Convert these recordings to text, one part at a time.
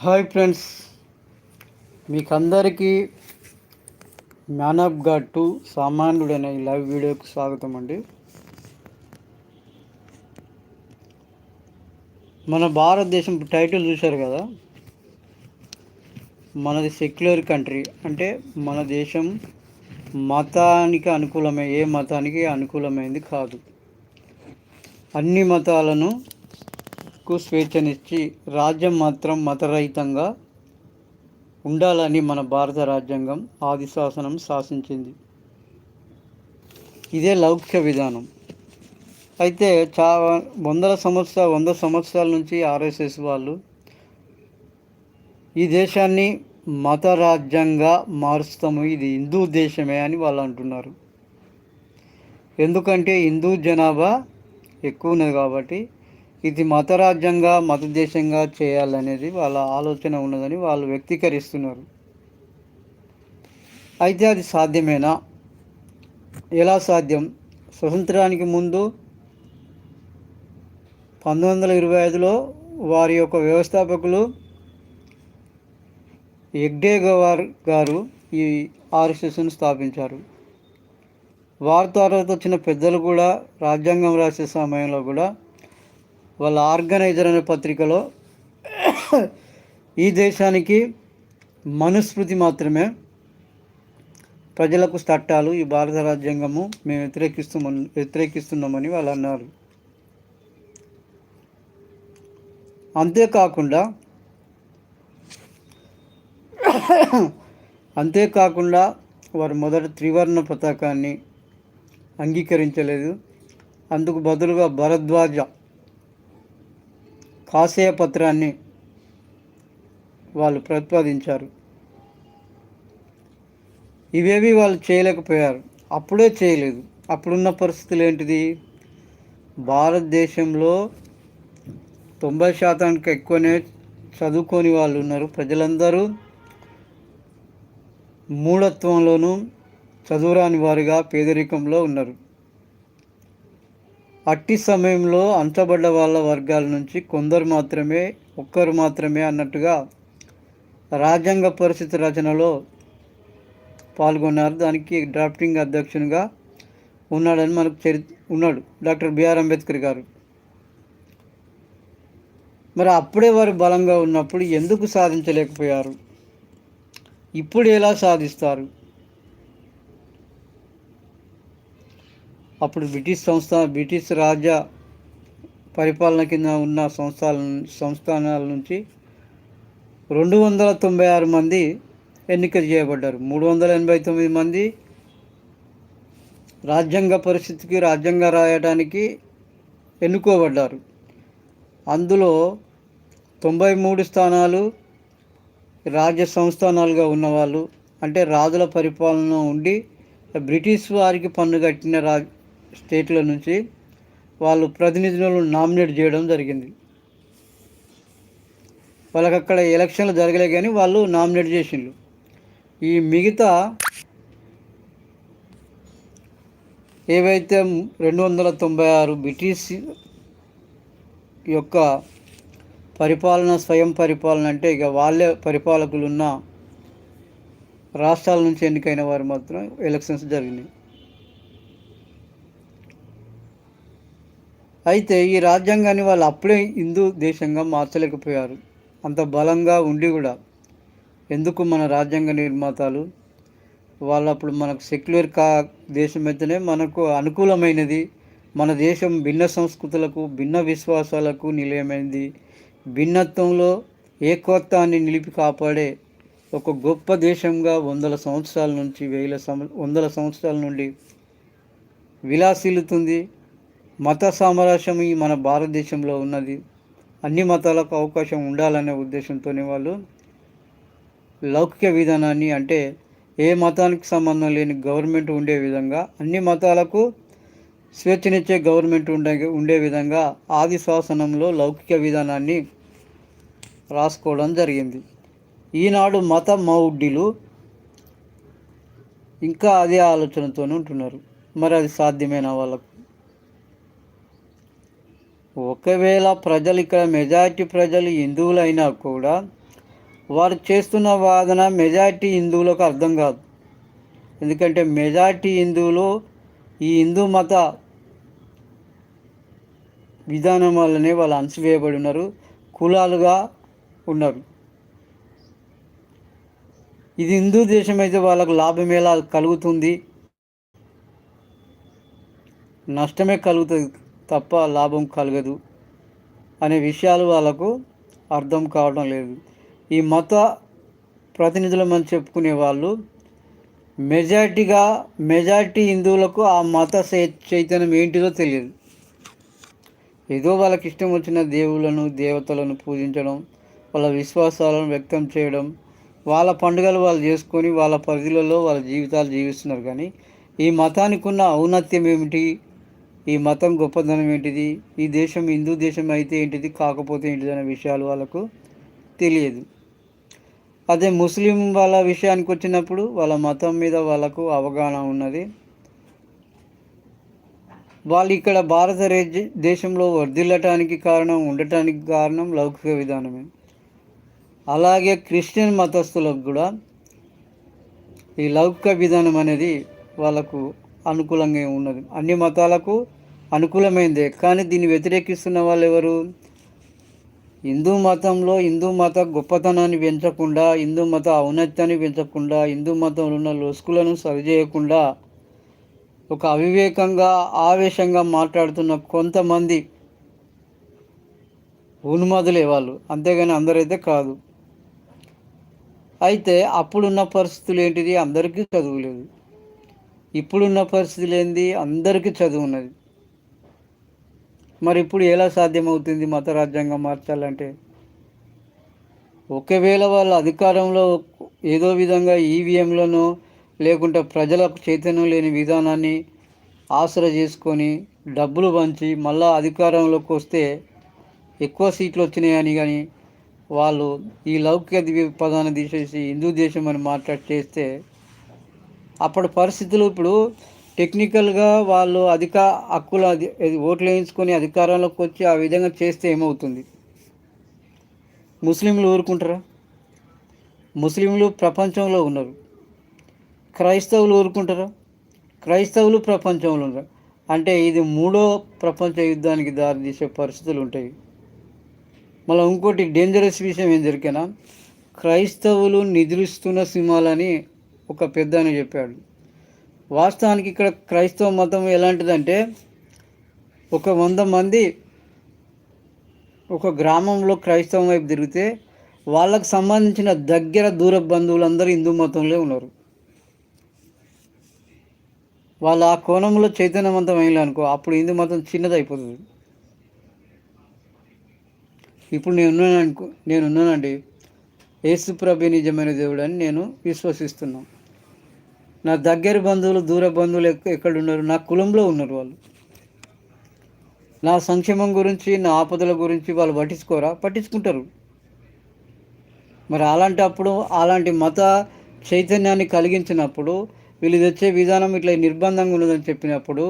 Hi friends. మీకు అందరికీ man of God to సామాన్యుడైన ఈ లైవ్ వీడియోకు స్వాగతం అండి. మన భారతదేశం టైటిల్ చూశారు కదా? మనది సెక్యులర్ కంట్రీ. అంటే మన దేశం మతానికి అనుకూలమే ఏ మతానికి అనుకూలమైంది కాదు. అన్ని మతాలను కు స్వేచ్ఛనిచ్చి రాజ్యం మాత్రం మతరహితంగా ఉండాలని మన భారత రాజ్యాంగం ఆది శాసనం శాసించింది. ఇదే లౌకిక విధానం. అయితే చా వందల సంవత్సరాల వంద సంవత్సరాల నుంచి ఆర్ఎస్ఎస్ వాళ్ళు ఈ దేశాన్ని మత రాజ్యంగా మారుస్తాము ఇది హిందూ దేశమే అని వాళ్ళు అంటున్నారు. ఎందుకంటే హిందూ జనాభా ఎక్కువ ఉన్నది కాబట్టి ఇది మతరాజ్యంగా మత దేశంగా చేయాలనేది వాళ్ళ ఆలోచన ఉన్నదని వాళ్ళు వ్యక్తీకరిస్తున్నారు. అయితే అది సాధ్యమేనా? ఎలా సాధ్యం? స్వతంత్రానికి ముందు పంతొమ్మిది వందల ఇరవై ఐదులో వారి యొక్క వ్యవస్థాపకులు ఎగ్డే గవార్ గారు ఈ ఆర్ఎస్ఎస్ను స్థాపించారు. వారి తర్వాత వచ్చిన పెద్దలు కూడా రాజ్యాంగం రాసే సమయంలో కూడా వాళ్ళ ఆర్గనైజర్ అనే పత్రికలో ఈ దేశానికి మనుస్మృతి మాత్రమే. ప్రజలకు చట్టాలు ఈ భారత రాజ్యాంగము మేము వ్యతిరేకిస్తున్నామని వ్యతిరేకిస్తున్నామని వాళ్ళు అన్నారు. అంతేకాకుండా అంతేకాకుండా వారు మొదట త్రివర్ణ పతాకాన్ని అంగీకరించలేదు. అందుకు బదులుగా భరద్వాజ కాసేయ పత్రాన్ని వాళ్ళు ప్రతిపాదించారు. ఇవేవి వాళ్ళు చేయలేకపోయారు. అప్పుడే చేయలేదు. అప్పుడున్న పరిస్థితులు ఏంటిది? భారతదేశంలో తొంభై శాతానికి ఎక్కువనే చదువుకొని వాళ్ళు ఉన్నారు ప్రజలందరూ. మూఢత్వంలోనూ చదువురాని వారిగా పేదరికంలో ఉన్నారు. అట్టి సమయంలో అంచబడ్డ వాళ్ళ వర్గాల నుంచి కొందరు మాత్రమే ఒక్కరు మాత్రమే అన్నట్టుగా రాజ్యాంగ పరిస్థితి రచనలో పాల్గొన్నారు. దానికి డ్రాఫ్టింగ్ అధ్యక్షునిగా ఉన్నాడని మనకు చరి ఉన్నాడు డాక్టర్ బిఆర్ అంబేద్కర్ గారు. మరి అప్పుడే వారు బలంగా ఉన్నప్పుడు ఎందుకు సాధించలేకపోయారు? ఇప్పుడు ఎలా సాధిస్తారు? అప్పుడు బ్రిటిష్ సంస్థ బ్రిటిష్ రాజ్య పరిపాలన కింద ఉన్న సంస్థల సంస్థానాల నుంచి రెండు వందల తొంభై ఆరు మంది ఎన్నిక చేయబడ్డారు. మూడు వందల ఎనభై తొమ్మిది మంది రాజ్యాంగ పరిస్థితికి రాజ్యాంగ రాయడానికి ఎన్నుకోబడ్డారు. అందులో తొంభై మూడు స్థానాలు రాజ్య సంస్థానాలుగా ఉన్నవాళ్ళు అంటే రాజుల పరిపాలన ఉండి బ్రిటిష్ వారికి పన్ను కట్టిన రా స్టేట్ల నుంచి వాళ్ళు ప్రతినిధులను నామినేట్ చేయడం జరిగింది. వాళ్ళకి అక్కడ ఎలక్షన్లు జరగలే కానీ వాళ్ళు నామినేట్ చేసిండ్రు. ఈ మిగతా ఏవైతే రెండు వందల తొంభై ఆరు బ్రిటిష్ యొక్క పరిపాలన స్వయం పరిపాలన అంటే ఇక వాళ్ళే పరిపాలకులు ఉన్న రాష్ట్రాల నుంచి ఎన్నికైన వారు మాత్రం ఎలక్షన్స్ జరిగినాయి. అయితే ఈ రాజ్యాంగాన్ని వాళ్ళు అప్పుడే హిందూ దేశంగా మార్చలేకపోయారు. అంత బలంగా ఉండి కూడా ఎందుకు మన రాజ్యాంగ నిర్మాతలు? వాళ్ళు అప్పుడు మనకు సెక్యులర్ కా దేశం అయితేనే మనకు అనుకూలమైనది. మన దేశం భిన్న సంస్కృతులకు భిన్న విశ్వాసాలకు నిలయమైంది. భిన్నత్వంలో ఏకత్వాన్ని నిలిపి కాపాడే ఒక గొప్ప దేశంగా వందల సంవత్సరాల నుంచి వేల సం వందల సంవత్సరాల నుండి విలాసిల్లుతుంది మత సామరస్యం ఈ మన భారతదేశంలో ఉన్నది. అన్ని మతాలకు అవకాశం ఉండాలనే ఉద్దేశంతోనే వాళ్ళు లౌకిక విధానాన్ని అంటే ఏ మతానికి సంబంధం లేని గవర్నమెంట్ ఉండే విధంగా అన్ని మతాలకు స్వేచ్ఛనిచ్చే గవర్నమెంట్ ఉండే ఉండే విధంగా ఆది శాసనంలో లౌకిక విధానాన్ని రాసుకోవడం జరిగింది. ఈనాడు మత మౌఢ్యులు ఇంకా అదే ఆలోచనతోనే ఉంటున్నారు. మరి అది సాధ్యమైన వాళ్ళకు? ఒకవేళ ప్రజలు ఇక్కడ మెజారిటీ ప్రజలు హిందువులైనా కూడా వారు చేస్తున్న వాదన మెజారిటీ హిందువులకు అర్థం కాదు. ఎందుకంటే మెజారిటీ హిందువులు ఈ హిందూ మత విధానం వల్లనే వాళ్ళు అంచివేయబడి ఉన్నారు కులాలుగా ఉన్నారు. ఇది హిందూ దేశం అయితే వాళ్ళకు లాభం ఎలా కలుగుతుంది. నష్టమే కలుగుతుంది. తప్ప లాభం కలగదు అనే విషయాలు వాళ్ళకు అర్థం కావడం లేదు. ఈ మత ప్రతినిధులమని చెప్పుకునే వాళ్ళు మెజారిటీగా మెజారిటీ హిందువులకు ఆ మత చైతన్యం ఏంటిదో తెలియదు. ఏదో వాళ్ళకి ఇష్టం వచ్చిన దేవుళ్ళను దేవతలను పూజించడం వాళ్ళ విశ్వాసాలను వ్యక్తం చేయడం వాళ్ళ పండుగలు వాళ్ళు చేసుకొని వాళ్ళ పరిధిలలో వాళ్ళ జీవితాలు జీవిస్తున్నారు. కానీ ఈ మతానికి ఉన్న ఔన్నత్యం ఏమిటి? ఈ మతం గొప్పదనం ఏంటిది? ఈ దేశం హిందూ దేశం అయితే ఏంటిది? కాకపోతే ఏంటిది అనే విషయాలు వాళ్ళకు తెలియదు. అదే ముస్లిం వాళ్ళ విషయానికి వచ్చినప్పుడు వాళ్ళ మతం మీద వాళ్ళకు అవగాహన ఉన్నది. వాళ్ళు ఇక్కడ భారత దేశంలో వర్ధిల్లటానికి కారణం ఉండటానికి కారణం లౌకిక విధానమే. అలాగే క్రిస్టియన్ మతస్థులకు కూడా ఈ లౌకిక విధానం అనేది వాళ్ళకు అనుకూలంగా ఉన్నది. అన్ని మతాలకు అనుకూలమైందే. కానీ దీన్ని వ్యతిరేకిస్తున్న వాళ్ళు ఎవరు హిందూ మతంలో హిందూ మత గొప్పతనాన్ని పెంచకుండా హిందూ మత ఔన్నత్యాన్ని పెంచకుండా హిందూ మతంలో ఉన్న లొసుకులను సరిచేయకుండా ఒక అవివేకంగా ఆవేశంగా మాట్లాడుతున్న కొంతమంది ఉన్మాదులే వాళ్ళు. అంతేగాని అందరైతే కాదు. అయితే అప్పుడున్న పరిస్థితులు ఏంటిది? అందరికీ చదువు లేదు. ఇప్పుడున్న పరిస్థితులు ఏంది? అందరికీ చదువు ఉన్నది. మరి ఇప్పుడు ఎలా సాధ్యమవుతుంది మత రాజ్యాంగం మార్చాలంటే? ఒకవేళ వాళ్ళ అధికారంలో ఏదో విధంగా ఈవీఎంలను లేకుంటే ప్రజలకు చైతన్యం లేని విధానాన్ని ఆసరా చేసుకొని డబ్బులు పంచి మళ్ళా అధికారంలోకి వస్తే ఎక్కువ సీట్లు వచ్చినాయని కానీ వాళ్ళు ఈ లౌకిక పదాన్ని తీసేసి హిందూ దేశం అని మాట్లాడి చేస్తే అప్పటి పరిస్థితులు ఇప్పుడు టెక్నికల్గా వాళ్ళు అధిక హక్కుల ఓట్లు వేయించుకొని అధికారంలోకి వచ్చి ఆ విధంగా చేస్తే ఏమవుతుంది? ముస్లింలు ఊరుకుంటారా? ముస్లింలు ప్రపంచంలో ఉన్నారు. క్రైస్తవులు ఊరుకుంటారా? క్రైస్తవులు ప్రపంచంలో ఉన్నారు. అంటే ఇది మూడో ప్రపంచ యుద్ధానికి దారితీసే పరిస్థితులు ఉంటాయి. మళ్ళీ ఇంకోటి డేంజరస్ విషయం ఏం జరిగినా క్రైస్తవులు నిద్రిస్తున్న సింహాలని ఒక పెద్ద అని చెప్పాడు. వాస్తవానికి ఇక్కడ క్రైస్తవ మతం ఎలాంటిదంటే ఒక వంద మంది ఒక గ్రామంలో క్రైస్తవం వైపు తిరిగితే వాళ్ళకు సంబంధించిన దగ్గర దూర బంధువులందరూ హిందూ మతంలో ఉన్నారు. వాళ్ళు ఆ కోణంలో చైతన్యవంతం అయినా అనుకో అప్పుడు హిందూ మతం చిన్నది అయిపోతుంది ఇప్పుడు నేను ఉన్నాను అనుకో నేను ఉన్నానండి. యేసుప్రభు నిజమైన దేవుడు అని నేను విశ్వసిస్తున్నాను. నా దగ్గర బంధువులు దూర బంధువులు ఎక్కడ ఉన్నారు? నా కులంలో ఉన్నారు వాళ్ళు. నా సంక్షేమం గురించి నా ఆపదల గురించి వాళ్ళు పట్టించుకోరా? పట్టించుకుంటారు. మరి అలాంటప్పుడు అలాంటి మత చైతన్యాన్ని కలిగించినప్పుడు వీళ్ళు తెచ్చే విధానం ఇట్లా నిర్బంధంగా ఉన్నదని చెప్పినప్పుడు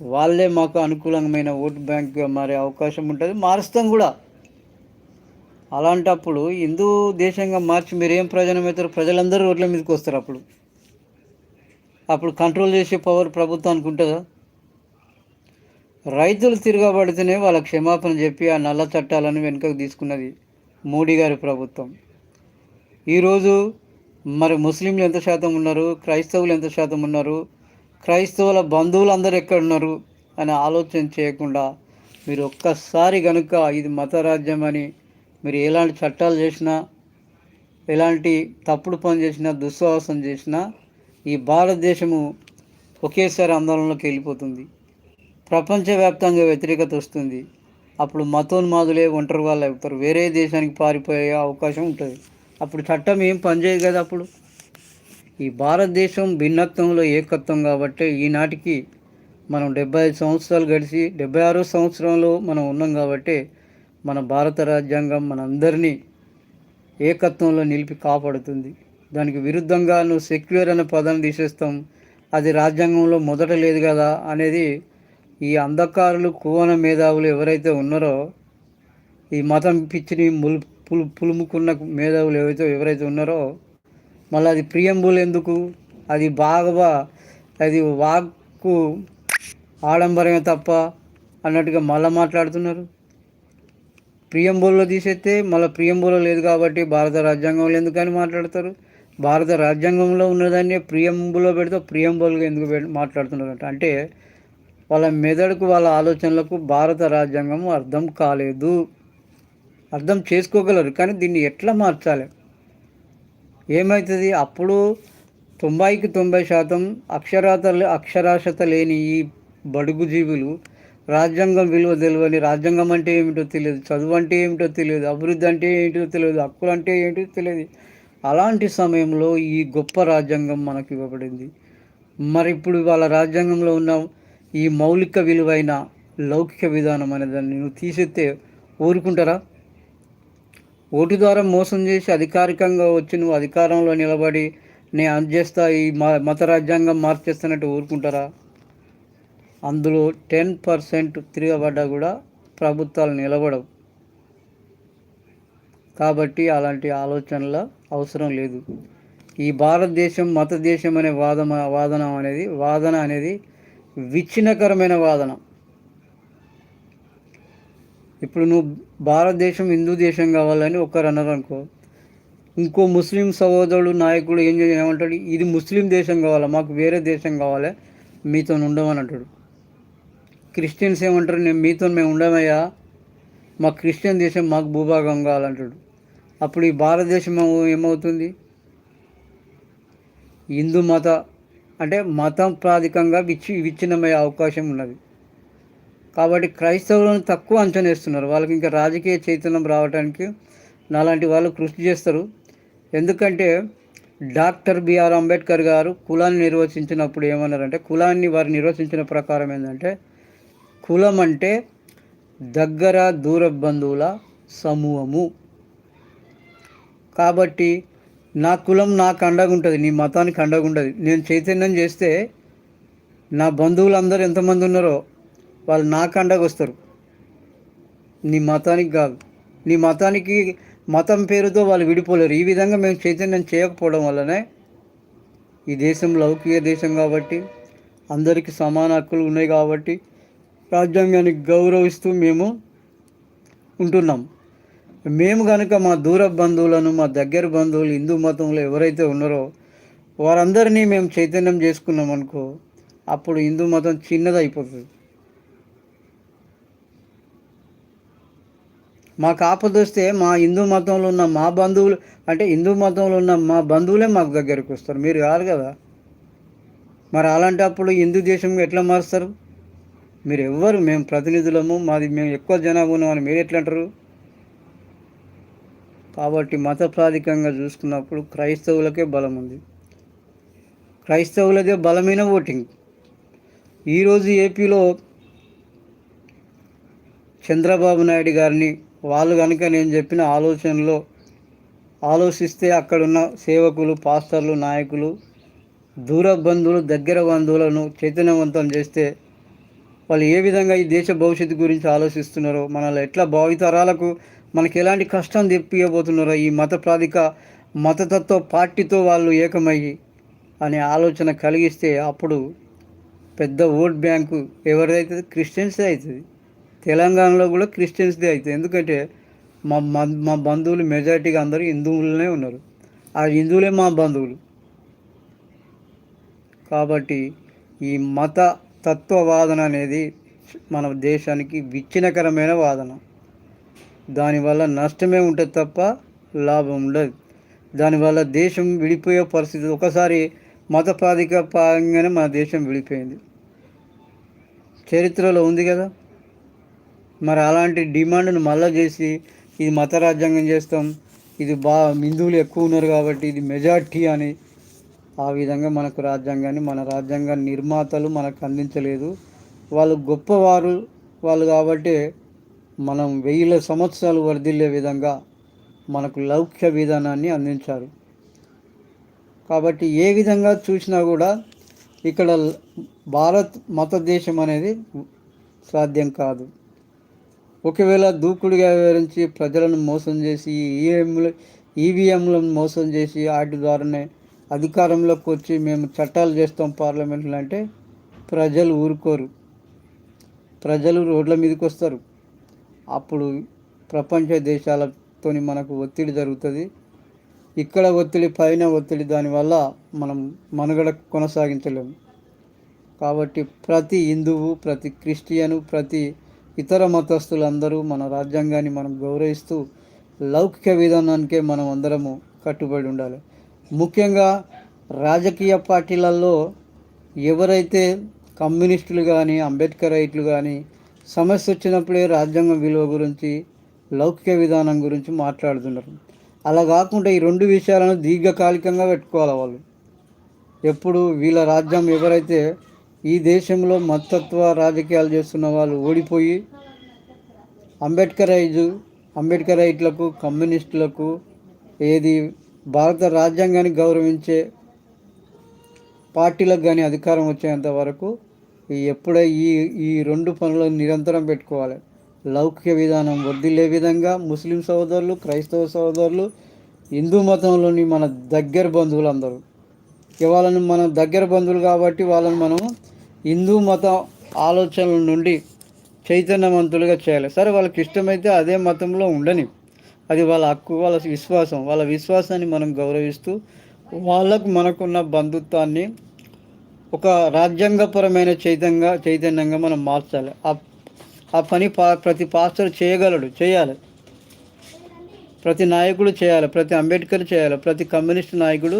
వాళ్ళే మాకు అనుకూలమైన ఓటు బ్యాంక్గా మారే అవకాశం ఉంటుంది. మారుస్తాం కూడా. అలాంటప్పుడు హిందూ దేశంగా మార్చి మీరేం ప్రయోజనం అవుతారు ప్రజలందరూ రోడ్ల మీదకి వస్తారు అప్పుడు. అప్పుడు కంట్రోల్ చేసే పవర్ ప్రభుత్వానికి ఉంటుందా రైతులు తిరగబడితేనే వాళ్ళ క్షమాపణ చెప్పి ఆ నల్ల చట్టాలను వెనుకకు తీసుకున్నది మోడీ గారి ప్రభుత్వం. ఈరోజు మరి ముస్లింలు ఎంత శాతం ఉన్నారు? క్రైస్తవులు ఎంత శాతం ఉన్నారు? క్రైస్తవుల బంధువులు అందరు ఎక్కడున్నారు? అని ఆలోచన చేయకుండా మీరు ఒక్కసారి కనుక ఇది మతరాజ్యం అని మీరు ఎలాంటి చట్టాలు చేసినా ఎలాంటి తప్పుడు పని చేసినా దుస్సాహసం చేసినా ఈ భారతదేశము ఒకేసారి ఆందోళనలోకి వెళ్ళిపోతుంది. ప్రపంచవ్యాప్తంగా వ్యతిరేకత వస్తుంది. అప్పుడు మతోన్మాదులే ఒంటరి వాళ్ళు అవుతారు. వేరే దేశానికి పారిపోయే అవకాశం ఉంటుంది. అప్పుడు చట్టం ఏం పనిచేయదు కదా అప్పుడు? ఈ భారతదేశం భిన్నత్వంలో ఏకత్వం కాబట్టి ఈనాటికి మనం డెబ్బై ఐదు సంవత్సరాలు గడిచి డెబ్బై ఆరో సంవత్సరంలో మనం ఉన్నాం కాబట్టి మన భారత రాజ్యాంగం మనందరినీ ఏకత్వంలో నిలిపి కాపాడుతుంది. దానికి విరుద్ధంగా నువ్వు సెక్యులర్ అనే పదాన్ని తీసేస్తాం. అది రాజ్యాంగంలో మొదట లేదు కదా అనేది ఈ అంధకారులు కువన మేధావులు ఎవరైతే ఉన్నారో ఈ మతం పిచ్చిని ముల్ పులు పులుముకున్న మేధావులు ఏవైతే ఎవరైతే ఉన్నారో మళ్ళీ అది ప్రియంబులు ఎందుకు? అది బాగా అది వాక్కు ఆడంబరమే తప్ప అన్నట్టుగా మళ్ళీ మాట్లాడుతున్నారు. ప్రియంబుల్లో తీసేస్తే మళ్ళీ ప్రియంబులో లేదు కాబట్టి భారత రాజ్యాంగంలో ఎందుకని మాట్లాడతారు? భారత రాజ్యాంగంలో ఉన్నదాన్ని ప్రియంబులో పెడితే ప్రియంబులుగా ఎందుకు మాట్లాడుతున్నారంట. అంటే వాళ్ళ మెదడుకు వాళ్ళ ఆలోచనలకు భారత రాజ్యాంగం అర్థం కాలేదు. అర్థం చేసుకోగలరు కానీ దీన్ని ఎట్లా మార్చాలి? ఏమవుతుంది అప్పుడు తొంభైకి తొంభై శాతం అక్షరాత అక్షరాస్యత లేని ఈ బడుగు జీవులు రాజ్యాంగం విలువ తెలియని రాజ్యాంగం అంటే ఏమిటో తెలియదు చదువు అంటే ఏమిటో తెలియదు అభివృద్ధి అంటే ఏంటో తెలియదు హక్కులు అంటే ఏంటో తెలియదు. అలాంటి సమయంలో ఈ గొప్ప రాజ్యాంగం మనకు ఇవ్వబడింది. మరి ఇప్పుడు వాళ్ళ రాజ్యాంగంలో ఉన్న ఈ మౌలిక విలువైన లౌకిక విధానం అనే దాన్ని నువ్వు తీసేస్తే ఊరుకుంటారా? ఓటు ద్వారా మోసం చేసి అధికారికంగా వచ్చి నువ్వు అధికారంలో నిలబడి నేను అందజేస్తా ఈ మత రాజ్యాంగం మార్చేస్తున్నట్టు ఊరుకుంటారా? అందులో టెన్ పర్సెంట్ తిరగబడ్డా కూడా ప్రభుత్వాలు నిలబడవు. కాబట్టి అలాంటి ఆలోచనల అవసరం లేదు. ఈ భారతదేశం మత దేశం అనే వాదన వాదన అనేది వాదన అనేది విచ్ఛిన్నకరమైన వాదన. ఇప్పుడు నువ్వు భారతదేశం హిందూ దేశం కావాలని ఒక్కరు అన్నారు అనుకో ఇంకో ముస్లిం సహోదరుడు నాయకుడు ఏం ఏమంటాడు? ఇది ముస్లిం దేశం కావాలా? మాకు వేరే దేశం కావాలి? మీతో ఉండమని అంటాడు. క్రిస్టియన్స్ ఏమంటారు? నేను మీతో మేము ఉండమయ్యా? మా క్రిస్టియన్ దేశం మాకు భూభాగం కావాలంటాడు. అప్పుడు ఈ భారతదేశం ఏమవుతుంది? హిందూ మత అంటే మతం ప్రాధికంగా విచ్చి విచ్ఛిన్నమయ్యే అవకాశం ఉన్నది. కాబట్టి క్రైస్తవులను తక్కువ అంచనా వేస్తున్నారు. వాళ్ళకి ఇంకా రాజకీయ చైతన్యం రావడానికి నాలాంటి వాళ్ళు కృషి చేస్తారు. ఎందుకంటే డాక్టర్ బిఆర్ అంబేద్కర్ గారు కులాన్ని నిర్వచించినప్పుడు ఏమన్నారంటే కులాన్ని వారు నిర్వచించిన ప్రకారం ఏంటంటే కులం అంటే దగ్గర దూర బంధువుల సమూహము. కాబట్టి నా కులం నాకు అండగుంటుంది నీ మతానికి అండగుంటుంది నేను చైతన్యం చేస్తే నా బంధువులు ఎంతమంది ఉన్నారో వాళ్ళు నాకు అండగొస్తారు నీ మతానికి కాదు. నీ మతానికి మతం పేరుతో వాళ్ళు విడిపోలేరు. ఈ విధంగా మేము చైతన్యం చేయకపోవడం వల్లనే ఈ దేశం లౌకిక దేశం కాబట్టి అందరికీ సమాన హక్కులు ఉన్నాయి కాబట్టి రాజ్యాంగాన్ని గౌరవిస్తూ మేము ఉంటున్నాం. మేము కనుక మా దూర బంధువులను మా దగ్గర బంధువులు హిందూ మతంలో ఎవరైతే ఉన్నారో వారందరినీ మేము చైతన్యం చేసుకున్నాం అనుకో అప్పుడు హిందూ మతం చిన్నదైపోతుంది. మాకు ఆపదొస్తే మా హిందూ మతంలో ఉన్న మా బంధువులు అంటే హిందూ మతంలో ఉన్న మా బంధువులే మాకు దగ్గరికి వస్తారు. మీరు కాదు కదా? మరి అలాంటప్పుడు హిందూ దేశం ఎట్లా మారుస్తారు? మీరు ఎవ్వరు మేము ప్రతినిధులము మాది మేము ఎక్కువ జనాభా ఉన్నామని మీరు ఎట్లా అంటారు కాబట్టి మత ప్రాధికంగా చూసుకున్నప్పుడు క్రైస్తవులకే బలం ఉంది. క్రైస్తవులదే బలమైన ఓటింగ్. ఈరోజు ఏపీలో చంద్రబాబు నాయుడు గారిని వాళ్ళు కనుక నేను చెప్పిన ఆలోచనలో ఆలోచిస్తే అక్కడున్న సేవకులు పాస్టర్లు నాయకులు దూర బంధువులు దగ్గర బంధువులను చైతన్యవంతం చేస్తే వాళ్ళు ఏ విధంగా ఈ దేశ భవిష్యత్తు గురించి ఆలోచిస్తున్నారో మనల్ని ఎట్లా భావితరాలకు మనకి ఎలాంటి కష్టం తెప్పియబోతున్నారో ఈ మత ప్రాధిక మతతత్వ పార్టీతో వాళ్ళు ఏకమయ్యి అనే ఆలోచన కలిగిస్తే అప్పుడు పెద్ద ఓట్ బ్యాంకు ఎవరిదైతే క్రిస్టియన్స్దే అవుతుంది. తెలంగాణలో కూడా క్రిస్టియన్స్దే అవుతుంది. ఎందుకంటే మా మా బంధువులు మెజారిటీగా అందరూ హిందువులనే ఉన్నారు. ఆ హిందువులే మా బంధువులు. కాబట్టి ఈ మత తత్వవాదన అనేది మన దేశానికి విచ్ఛిన్నకరమైన వాదన. దానివల్ల నష్టమే ఉంటుంది తప్ప లాభం ఉండదు. దానివల్ల దేశం విడిపోయే పరిస్థితి ఒకసారి మత ప్రాధికారంగానే మన దేశం విడిపోయింది. చరిత్రలో ఉంది కదా. మరి అలాంటి డిమాండ్ను మళ్ళా చేసి ఇది మత రాజ్యాంగం చేస్తాం. ఇది బా హిందువులు ఎక్కువ ఉన్నారు కాబట్టి ఇది మెజార్టీ అని ఆ విధంగా మనకు రాజ్యాంగాన్ని మన రాజ్యాంగ నిర్మాతలు మనకు అందించలేదు. వాళ్ళు గొప్పవారు వాళ్ళు కాబట్టి మనం వెయ్యిల సంవత్సరాలు వర్ధిల్లే విధంగా మనకు లౌక్య విధానాన్ని అందించారు. కాబట్టి ఏ విధంగా చూసినా కూడా ఇక్కడ భారత్ మత దేశం అనేది సాధ్యం కాదు. ఒకవేళ దూకుడుగా వివరించి ప్రజలను మోసం చేసి ఈఎంలు ఈవీఎంలను మోసం చేసి వాటి ద్వారానే అధికారంలోకి వచ్చి మేము చట్టాలు చేస్తాం పార్లమెంట్లో అంటే ప్రజలు ఊరుకోరు. ప్రజలు రోడ్ల మీదకి వస్తారు. అప్పుడు ప్రపంచ దేశాలతోని మనకు ఒత్తిడి జరుగుతుంది. ఇక్కడ ఒత్తిడి పైన ఒత్తిడి దానివల్ల మనం మనుగడ కొనసాగించలేము కాబట్టి ప్రతి హిందువు ప్రతి క్రిస్టియను ప్రతి ఇతర మతస్థులందరూ మన రాజ్యాంగాన్ని మనం గౌరవిస్తూ లౌకిక విధానానికే మనం అందరము కట్టుబడి ఉండాలి. ముఖ్యంగా రాజకీయ పార్టీలలో ఎవరైతే కమ్యూనిస్టులు కానీ అంబేద్కర్ రైట్లు కానీ సమస్య వచ్చినప్పుడే రాజ్యాంగం విలువ గురించి లౌకిక విధానం గురించి మాట్లాడుతున్నారు. అలా కాకుండా ఈ రెండు విషయాలను దీర్ఘకాలికంగా పెట్టుకోవాలి వాళ్ళు. ఎప్పుడు వీళ్ళ రాజ్యం ఎవరైతే ఈ దేశంలో మతత్వ రాజకీయాలు చేస్తున్న వాళ్ళు ఓడిపోయి అంబేద్కర్ ఐజు అంబేద్కర్ రైట్లకు కమ్యూనిస్టులకు ఏది భారత రాజ్యాంగాన్ని గౌరవించే పార్టీలకు కానీ అధికారం వచ్చేంత వరకు ఎప్పుడై ఈ ఈ రెండు పనులు నిరంతరం పెట్టుకోవాలి. లౌకిక విధానం వర్దిల్లే విధంగా ముస్లిం సోదరులు క్రైస్తవ సోదరులు హిందూ మతంలోని మన దగ్గర బంధువులు అందరూ. వాళ్ళని మన దగ్గర బంధువులు కాబట్టి వాళ్ళని మనం హిందూ మత ఆలోచనల నుండి చైతన్యవంతులుగా చేయాలి. సరే వాళ్ళకి ఇష్టమైతే అదే మతంలో ఉండని. అది వాళ్ళ హక్కు వాళ్ళ విశ్వాసం. వాళ్ళ విశ్వాసాన్ని మనం గౌరవిస్తూ వాళ్ళకు మనకున్న బంధుత్వాన్ని ఒక రాజ్యాంగపరమైన చైతన్యంగా చైతన్యంగా మనం మార్చాలి. ఆ ఆ పని పా ప్రతి పాస్టర్ చేయగలడు చేయాలి. ప్రతి నాయకుడు చేయాలి ప్రతి అంబేద్కర్ చేయాలి ప్రతి కమ్యూనిస్ట్ నాయకుడు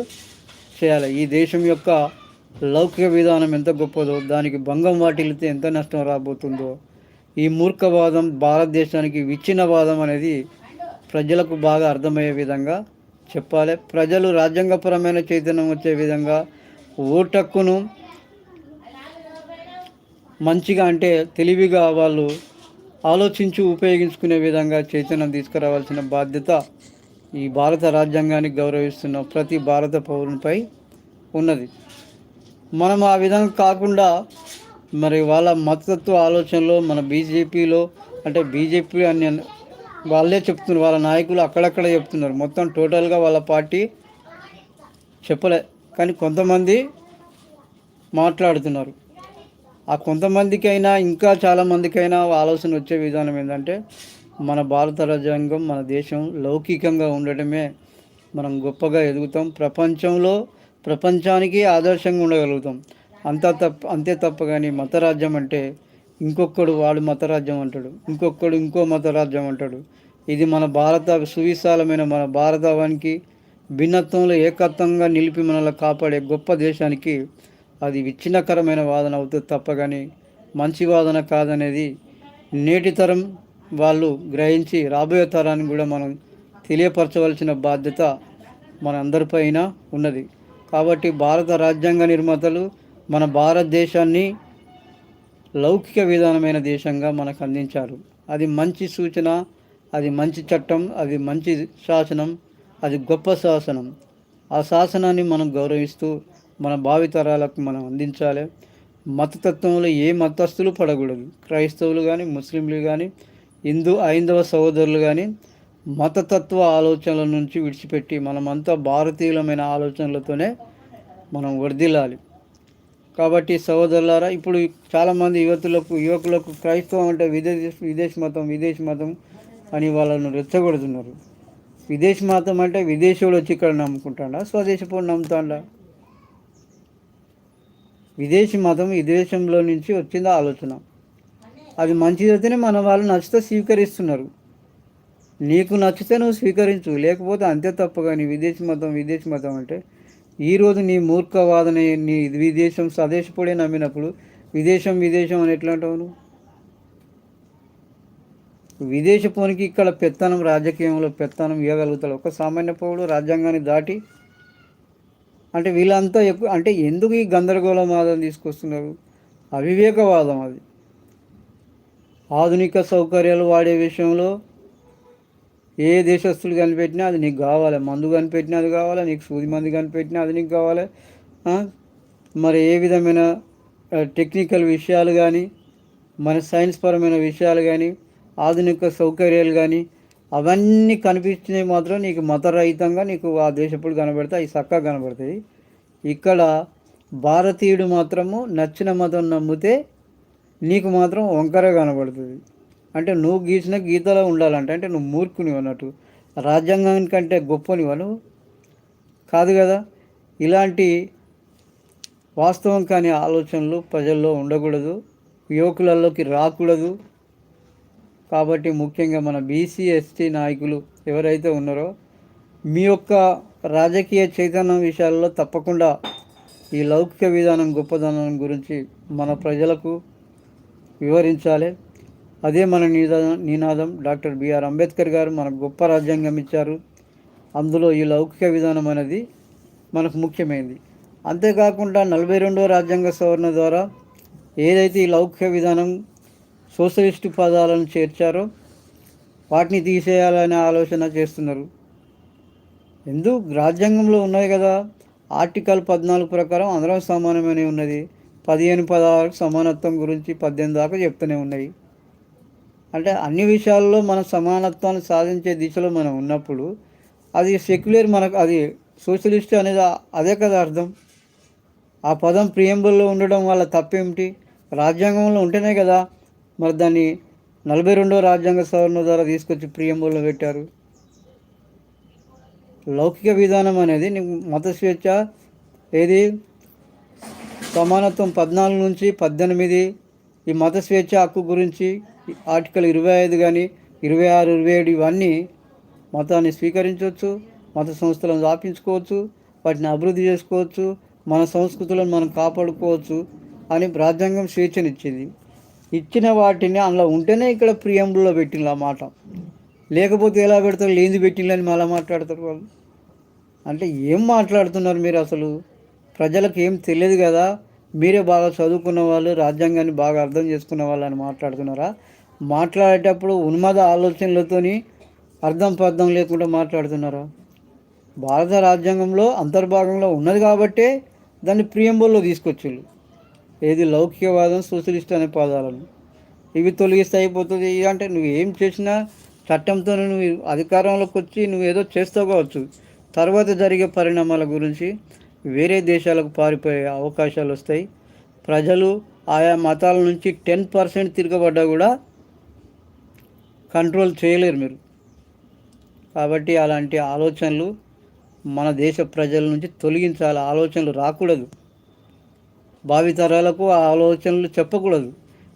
చేయాలి. ఈ దేశం యొక్క లౌకిక విధానం ఎంత గొప్పదో దానికి భంగం వాటిల్లితే ఎంత నష్టం రాబోతుందో ఈ మూర్ఖవాదం భారతదేశానికి విచ్ఛిన్నవాదం అనేది ప్రజలకు బాగా అర్థమయ్యే విధంగా చెప్పాలి. ప్రజలు రాజ్యాంగపరమైన చైతన్యం వచ్చే విధంగా ఓటక్కును మంచిగా అంటే తెలివిగా వాళ్ళు ఆలోచించి ఉపయోగించుకునే విధంగా చైతన్యం తీసుకురావాల్సిన బాధ్యత ఈ భారత రాజ్యాంగాన్ని గౌరవిస్తున్న ప్రతి భారత పౌరునిపై ఉన్నది. మనం ఆ విధంగా కాకుండా మరి వాళ్ళ మతతత్వ ఆలోచనలో మన బీజేపీలో అంటే బీజేపీ అని వాళ్ళే చెప్తున్నారు వాళ్ళ నాయకులు అక్కడక్కడ చెప్తున్నారు. మొత్తం టోటల్గా వాళ్ళ పార్టీ చెప్పలే. కానీ కొంతమంది మాట్లాడుతున్నారు. ఆ కొంతమందికైనా ఇంకా చాలామందికైనా ఆలోచన వచ్చే విధానం ఏంటంటే మన భారత రాజ్యాంగం మన దేశం లౌకికంగా ఉండటమే మనం గొప్పగా ఎదుగుతాం. ప్రపంచంలో ప్రపంచానికి ఆదర్శంగా ఉండగలుగుతాం. అంతా తప్ప అంతే తప్ప కానీ మతరాజ్యం అంటే ఇంకొకడు వాడు మతరాజ్యం అంటాడు. ఇంకొకడు ఇంకో మతరాజ్యం అంటాడు. ఇది మన భారత సువిశాలమైన మన భారతవానికి భిన్నత్వంలో ఏకత్వంగా నిలిపి మనల్ని కాపాడే గొప్ప దేశానికి అది విచ్ఛిన్నకరమైన వాదన అవుతుంది తప్ప కానీ మంచి వాదన కాదనేది నేటి తరం వాళ్ళు గ్రహించి రాబోయే తరానికి కూడా మనం తెలియపరచవలసిన బాధ్యత మన అందరిపైన ఉన్నది. కాబట్టి భారత రాజ్యాంగ నిర్మాతలు మన భారతదేశాన్ని లౌకిక విధానమైన దేశంగా మనకు అందించారు. అది మంచి సూచన అది మంచి చట్టం అది మంచి శాసనం అది గొప్ప శాసనం. ఆ శాసనాన్ని మనం గౌరవిస్తూ మన భావితరాలకు మనం అందించాలి. మతతత్వంలో ఏ మతస్థులు పడకూడదు. క్రైస్తవులు కానీ ముస్లింలు కానీ హిందూ ఐందవ సహోదరులు కానీ మతతత్వ ఆలోచనల నుంచి విడిచిపెట్టి మనమంతా భారతీయులమైన ఆలోచనలతోనే మనం వర్దిల్లాలి కాబట్టి సహోదరులారా ఇప్పుడు చాలామంది యువతులకు యువకులకు క్రైస్తవం అంటే విదేశ విదేశీ మతం విదేశీ మతం అని వాళ్ళను రెచ్చగొడుతున్నారు. విదేశీ మతం అంటే విదేశంలో వచ్చి ఇక్కడ నమ్ముకుంటాడా? స్వదేశపు నమ్ముతాడా? విదేశీ మతం ఈ దేశంలో నుంచి వచ్చింది ఆలోచన. అది మంచిదైతేనే మన వాళ్ళు నచ్చితే స్వీకరిస్తున్నారు. నీకు నచ్చితే నువ్వు స్వీకరించు లేకపోతే అంతే తప్ప. కానీ విదేశీ మతం విదేశీ మతం అంటే ఈరోజు నీ మూర్ఖవాదన నీ విదేశం స్వదేశపడే నమ్మినప్పుడు విదేశం విదేశం అని ఎట్లా అంటావు నువ్వు విదేశపోనికి ఇక్కడ పెత్తనం రాజకీయంలో పెత్తనం ఇవ్వగలుగుతాడు. ఒక సామాన్య పౌరుడు రాజ్యాంగాన్ని దాటి అంటే వీళ్ళంతా ఎక్కువ అంటే ఎందుకు ఈ గందరగోళవాదం తీసుకొస్తున్నారు? అవివేకవాదం అది. ఆధునిక సౌకర్యాలు వాడే విషయంలో ఏ దేశస్తులు కనిపెట్టినా అది నీకు కావాలి. మందు కనిపెట్టినా అది కావాలి. నీకు సూది మంది కనిపెట్టినా అది నీకు కావాలి. మరి ఏ విధమైన టెక్నికల్ విషయాలు కానీ మన సైన్స్ పరమైన విషయాలు కానీ ఆధునిక సౌకర్యాలు కానీ అవన్నీ కనిపిస్తున్నాయి మాత్రం నీకు మతరహితంగా నీకు ఆ దేశప్పుడు కనబడతాయి అవి చక్కగా కనబడతాయి. ఇక్కడ భారతీయుడు మాత్రము నచ్చిన మతం నమ్మితే నీకు మాత్రం వంకర కనబడుతుంది. అంటే నువ్వు గీసిన గీతలో ఉండాలంటే. అంటే నువ్వు మూర్ఖుని అన్నట్టు. రాజ్యాంగానికంటే గొప్పనివా నువ్వు కాదు కదా. ఇలాంటి వాస్తవం కాని ఆలోచనలు ప్రజల్లో ఉండకూడదు. యువకులలోకి రాకూడదు. కాబట్టి ముఖ్యంగా మన బీసీ ఎస్టీ నాయకులు ఎవరైతే ఉన్నారో మీ యొక్క రాజకీయ చైతన్యం విషయాల్లో తప్పకుండా ఈ లౌకిక విధానం గొప్పదనం గురించి మన ప్రజలకు వివరించాలి. అదే మన నినాదం నినాదం డాక్టర్ బిఆర్ అంబేద్కర్ గారు మనకు గొప్ప రాజ్యాంగం ఇచ్చారు. అందులో ఈ లౌకిక విధానం అనేది మనకు ముఖ్యమైనది అంతేకాకుండా నలభై రెండవ రాజ్యాంగ సవరణ ద్వారా ఏదైతే ఈ లౌకిక విధానం సోషలిస్టు పదాలను చేర్చారో వాటిని తీసేయాలనే ఆలోచన చేస్తున్నారు. ఎందుకు? రాజ్యాంగంలో ఉన్నాయి కదా. ఆర్టికల్ పద్నాలుగు ప్రకారం అందరం సమానమనే ఉన్నది. పదిహేను పదహారు సమానత్వం గురించి పద్దెనిమిది దాకా చెప్తూనే ఉన్నాయి. అంటే అన్ని విషయాల్లో మన సమానత్వాన్ని సాధించే దిశలో మనం ఉన్నప్పుడు అది సెక్యులర్ మనకు అది సోషలిస్ట్ అనేది అదే కదా అర్థం. ఆ పదం ప్రియంబుల్లో ఉండడం వల్ల తప్పేమిటి? రాజ్యాంగంలో ఉంటేనే కదా మరి దాన్ని నలభై రెండో రాజ్యాంగ సవరణ ద్వారా తీసుకొచ్చి ప్రియంబుల్లో పెట్టారు. లౌకిక విధానం అనేది నీకు మత స్వేచ్ఛ ఏది? సమానత్వం పద్నాలుగు నుంచి పద్దెనిమిది ఈ మత స్వేచ్ఛ హక్కు గురించి ఆర్టికల్ ఇరవై ఐదు కానీ ఇరవై ఆరు ఇరవై ఏడు ఇవన్నీ మతాన్ని స్వీకరించవచ్చు మత సంస్థలను స్థాపించుకోవచ్చు వాటిని అభివృద్ధి చేసుకోవచ్చు మన సంస్కృతులను మనం కాపాడుకోవచ్చు అని రాజ్యాంగం స్వేచ్ఛనిచ్చింది. ఇచ్చిన వాటిని అందులో ఉంటేనే ఇక్కడ ప్రియంబుల్లో పెట్టింది ఆ మాట. లేకపోతే ఎలా పెడతారు? లేనిది పెట్టిందని మళ్ళీ మాట్లాడతారు వాళ్ళు. అంటే ఏం మాట్లాడుతున్నారు మీరు అసలు? ప్రజలకు ఏం తెలియదు కదా? మీరే బాగా చదువుకున్న వాళ్ళు రాజ్యాంగాన్ని బాగా అర్థం చేసుకున్న వాళ్ళు అని మాట్లాడుతున్నారా? మాట్లాడేటప్పుడు ఉన్మాద ఆలోచనలతోని అర్థం పర్థం లేకుండా మాట్లాడుతున్నారా. భారత రాజ్యాంగంలో అంతర్భాగంలో ఉన్నది కాబట్టే దాన్ని ప్రియంబుల్లో తీసుకొచ్చారు ఏది లౌకికవాదం సోషలిస్ట్ అనే పదాలను. ఇవి తొలగిస్తే అయిపోతుంది. అంటే నువ్వు ఏం చేసినా చట్టంతో నువ్వు అధికారంలోకి వచ్చి నువ్వు ఏదో చేస్తావు కావచ్చు. తర్వాత జరిగే పరిణామాల గురించి వేరే దేశాలకు పారిపోయే అవకాశాలు వస్తాయి. ప్రజలు ఆయా మతాల నుంచి టెన్ పర్సెంట్ తిరగబడ్డా కూడా కంట్రోల్ చేయలేరు మీరు. కాబట్టి అలాంటి ఆలోచనలు మన దేశ ప్రజల నుంచి తొలగించాలి. ఆలోచనలు రాకూడదు. భావితరాలకు ఆ ఆలోచనలు చెప్పకూడదు.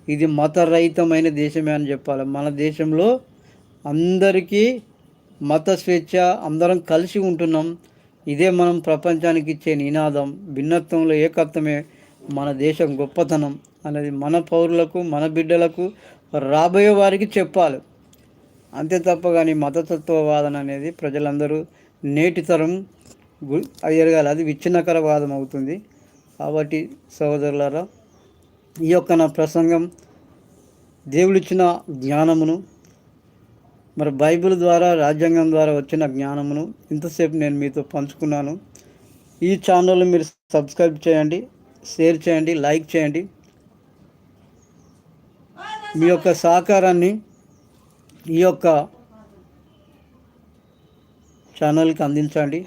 ఇది మతరహితమైన దేశమే అని చెప్పాలి. మన దేశంలో అందరికీ మత స్వేచ్ఛ అందరం కలిసి ఉంటున్నాం. ఇదే మనం ప్రపంచానికి ఇచ్చే నినాదం. భిన్నత్వంలో ఏకత్వమే మన దేశం గొప్పతనం అనేది మన పౌరులకు మన బిడ్డలకు రాబోయే వారికి చెప్పాలి. అంతే తప్ప కానీ మతతత్వవాదన అనేది ప్రజలందరూ నేటి తరం ఎరగాలి అది విచ్ఛిన్నకరవాదం అవుతుంది. కాబట్టి సహోదరులారా ఈ యొక్క నా ప్రసంగం దేవుడిచ్చిన జ్ఞానమును మరి బైబిల్ ద్వారా రాజ్యాంగం ద్వారా వచ్చిన జ్ఞానమును ఇంతసేపు నేను మీతో పంచుకున్నాను. ఈ ఛానల్ మీరు సబ్స్క్రైబ్ చేయండి షేర్ చేయండి లైక్ చేయండి. మీ యొక్క సహకారాన్ని ఈ యొక్క ఛానల్కి అందించండి.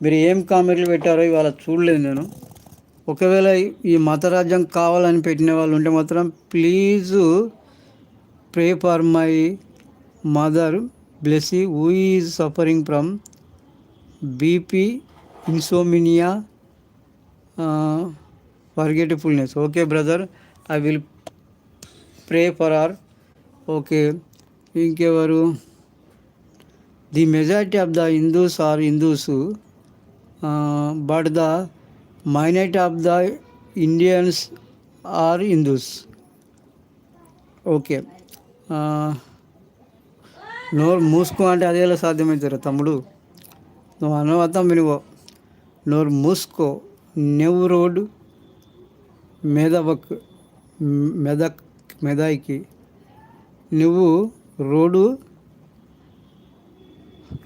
మీరు ఏం కామెంట్లు పెట్టారో ఇవాళ చూడలేదు నేను. ఒకవేళ ఈ మతరాజ్యం కావాలని పెట్టిన వాళ్ళు ఉంటే మాత్రం please pray for my mother Blessy who is suffering from BP insomnia forgetfulness okay brother I will pray for our okay ఇంకెవరు? The majority of the Hindus are Hindus but the minority of the Indians are Hindus okay నోరు మూసుకో అంటే అదేలా సాధ్యమవుతారు తమ్ముడు? నువ్వు అనవతం వినువో నోరు మూసుకో. నెవ్ రోడ్ మెదవక్ మెదక్ మెదాయికి. నువ్వు రోడ్డు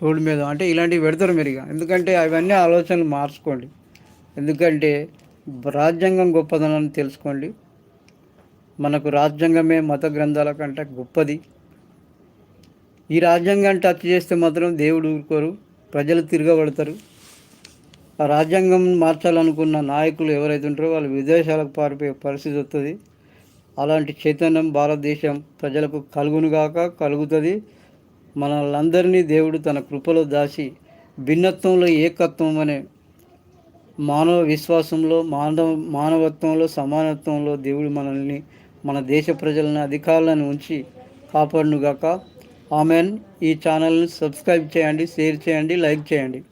రోడ్డు మీద. అంటే ఇలాంటివి పెడతారు మీరు ఇక. ఎందుకంటే అవన్నీ ఆలోచనలు మార్చుకోండి. ఎందుకంటే రాజ్యాంగం గొప్పదనాన్ని తెలుసుకోండి. మనకు రాజ్యాంగమే మత గ్రంథాల కంటే గొప్పది. ఈ రాజ్యాంగాన్ని టచ్ చేస్తే మాత్రం దేవుడు ఊరుకోరు ప్రజలు తిరగబడతారు. ఆ రాజ్యాంగం మార్చాలనుకున్న నాయకులు ఎవరైతే ఉంటారో వాళ్ళు విదేశాలకు పారిపోయే పరిస్థితి వస్తుంది. అలాంటి చైతన్యం భారతదేశం ప్రజలకు కలుగునుగాక కలుగుతుంది. మనల్ందరినీ దేవుడు తన కృపలో దాచి భిన్నత్వంలో ఏకత్వం అనే మానవ విశ్వాసంలో మానవ మానవత్వంలో సమానత్వంలో దేవుడు మనల్ని మన దేశ ప్రజలను అధికారులను ఉంచి కాపాడునుగాక. ఆమెన్. ఈ ఛానల్ని సబ్స్క్రైబ్ చేయండి షేర్ చేయండి లైక్ చేయండి.